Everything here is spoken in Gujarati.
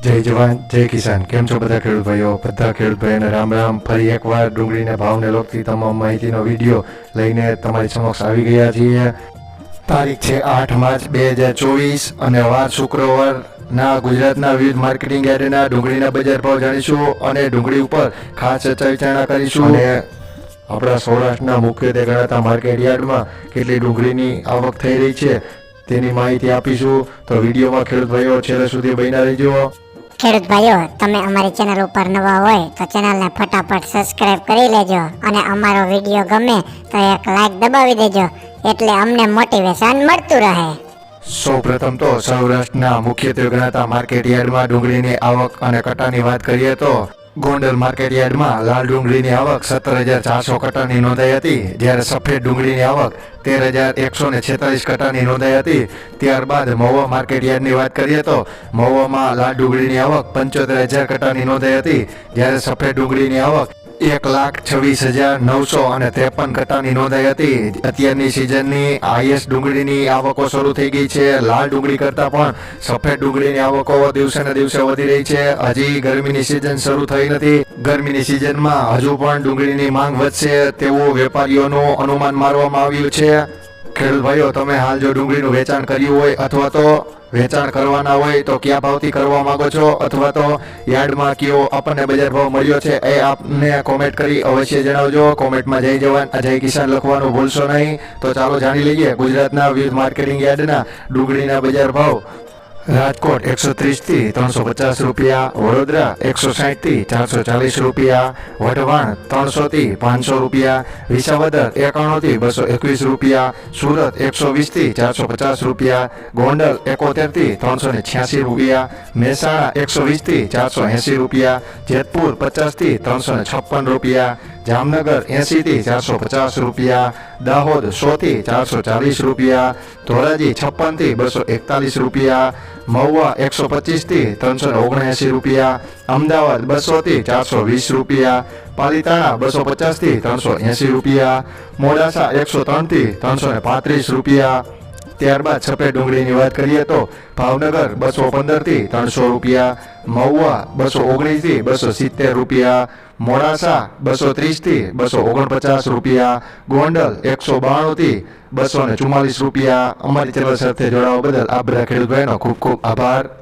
જય જવાન, જય કિસાન. કેમ છો બધા ખેડૂત ભાઈઓ? બધા ખેડૂત ભાઈઓને રામ રામ. ફરી એકવાર ડુંગળીના ભાવને લગતી તમામ માહિતીનો વીડિયો લઈને તમારી સમક્ષ આવી ગયા છીએ. તારીખ છે આઠ માર્ચ બે હજાર ચોવીસ અને વાર શુક્રવાર ના ગુજરાતના વિવિધ માર્કેટિંગ યાર્ડના ડુંગળીના બજાર ભાવ જાણીશું અને ડુંગળી ઉપર ખાસ ચર્ચા વિચારણા કરીશું. અને આપણા સૌરાષ્ટ્રના મુખ્યત્વે ગણાતા માર્કેટ યાર્ડમાં કેટલી ડુંગળીની આવક થઈ રહી છે તેની માહિતી આપીશું. તો વિડીયોમાં ખેડૂત ભાઈઓ છેલ્લે સુધી બન્યા રહેજો. ખેડૂત ભાઈઓ, તમે અમારી ચેનલ ઉપર નવા હોય તો ચેનલને ફટાફટ સબસ્ક્રાઇબ કરી લેજો અને અમારો વીડિયો ગમે તો એક લાઈક દબાવી દેજો, એટલે અમને મોટિવેશન મળતું રહે. સૌપ્રથમ તો સૌરાષ્ટ્રના મુખ્યત્વે ગણાતા માર્કેટ યાર્ડમાં ડુંગળીની આવક અને કટાની વાત કરીએ તો ગોંડલ માર્કેટ યાર્ડમાં લાલ ડુંગળીની આવક સત્તર હજાર ચારસો કટાની નોંધાઈ હતી. જ્યારે સફેદ ડુંગળીની આવક તેર હજાર એકસો ને છેતાલીસ કટાની નોંધાઈ હતી. ત્યારબાદ મહુવા માર્કેટ યાર્ડની વાત કરીએ તો મહુવામાં લાલ ડુંગળીની આવક પંચોતેર હજાર કટાની નોંધાઈ હતી. જ્યારે સફેદ ડુંગળીની આવક એક લાખ છવ્વીસ હજાર નવસો અને ત્રેપન કટ્ટાની નોંધાઈ હતી. અત્યારની સિઝનની હાઈએસ્ટ ડુંગળીની આવકો શરૂ થઈ ગઈ છે. લાલ ડુંગળી કરતાં પણ સફેદ ડુંગળીની આવકો દિવસે ને દિવસે વધી રહી છે. હજી ગરમીની સિઝન શરૂ થઈ નથી. ગરમીની સિઝનમાં હજુ પણ ડુંગળીની માંગ વધશે તેવું વેપારીઓનું અનુમાન મારવામાં આવ્યું છે. ખેડૂત ભાઈઓ, તમે હાલ જો ડુંગળીનું વેચાણ કર્યું હોય અથવા તો વેચાણ કરવાના હોય તો કયા ભાવથી કરવા માંગો છો? અથવા તો યાર્ડમાં કયો આપણને બજાર ભાવ મળ્યો છે એ આપને કોમેન્ટ કરી અવશ્ય જણાવજો. કોમેન્ટમાં જય જવાન જય કિસાન લખવાનું ભૂલશો નહીં. તો ચાલો જાણી લઈએ ગુજરાતના વિવિધ માર્કેટિંગ યાર્ડના ડુંગળીના બજાર ભાવ. રાજકોટ એકસો ત્રીસથી ત્રણસો પચાસ રૂપિયા, વડોદરા એકસો સાહીઠથી ચારસો ચાલીસ રૂપિયા, વઢવાણ ત્રણસોથી પાંચસો રૂપિયા, વિસાવદર એકાણુંથી બસો એકવીસ રૂપિયા, સુરત એકસો વીસથી ચારસો પચાસ રૂપિયા, ગોંડલ એકોતેરથી ત્રણસો ને છ્યાસી રૂપિયા, મહેસાણા એકસો વીસથી ચારસો એંસી રૂપિયા, જેતપુર પચાસથી ત્રણસો ને છપ્પન રૂપિયા જામનગર એંસીથી ચારસો પચાસ રૂપિયા, દાહોદ સોથી ચારસો ચાલીસ રૂપિયા, ધોરાજી છપ્પનથી બસો એકતાલીસ રૂપિયા, મહુવા એકસો પચીસથી ત્રણસો ઓગણએંસી રૂપિયા, અમદાવાદ બસોથી ચારસો વીસ રૂપિયા, પાલિતાણા બસો પચાસથી ત્રણસો એંસી રૂપિયા, મોડાસા એકસો ત્રણથી ત્રણસો પાંત્રીસ રૂપિયા ત્યારબાદ સફેદ ડુંગળીની વાત કરીએ તો ભાવનગર બસો પંદરથી ત્રણસો રૂપિયા, મહુવા બસો ઓગણીસથી બસો સિત્તેર રૂપિયા, મોડાસા બસો ત્રીસથી બસો ઓગણપચાસ રૂપિયા, ગોંડલ એકસો બાણુંથી બસો ને રૂપિયા. અમારી ચેનલ સાથે જોડાવા બદલ આ બધા ખેડૂત ભાઈનો ખૂબ ખૂબ આભાર.